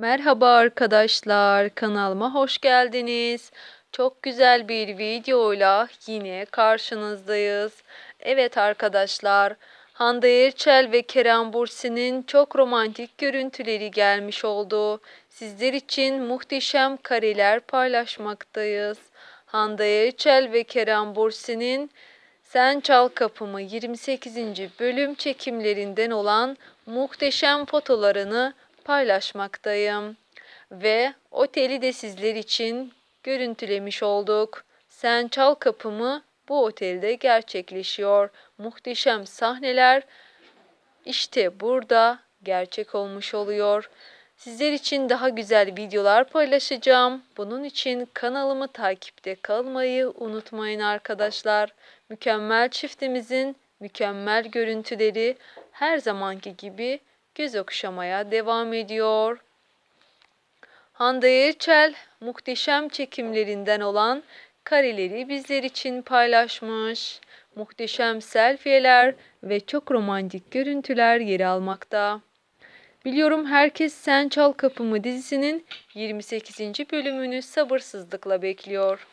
Merhaba arkadaşlar, kanalıma hoş geldiniz. Çok güzel bir videoyla yine karşınızdayız. Evet arkadaşlar, Hande Erçel ve Kerem Bürsin'in çok romantik görüntüleri gelmiş oldu. Sizler için muhteşem kareler paylaşmaktayız. Hande Erçel ve Kerem Bürsin'in Sen Çal Kapımı 28. bölüm çekimlerinden olan muhteşem fotolarını paylaşmaktayım. Ve oteli de sizler için görüntülemiş olduk. Sen Çal Kapımı bu otelde gerçekleşiyor. Muhteşem sahneler işte burada gerçek olmuş oluyor. Sizler için daha güzel videolar paylaşacağım. Bunun için kanalımı takipte kalmayı unutmayın arkadaşlar. Mükemmel çiftimizin mükemmel görüntüleri her zamanki gibi göz okşamaya devam ediyor. Hande Erçel muhteşem çekimlerinden olan kareleri bizler için paylaşmış. Muhteşem selfieler ve çok romantik görüntüler yer almakta. Biliyorum herkes Sen Çal Kapımı dizisinin 28. bölümünü sabırsızlıkla bekliyor.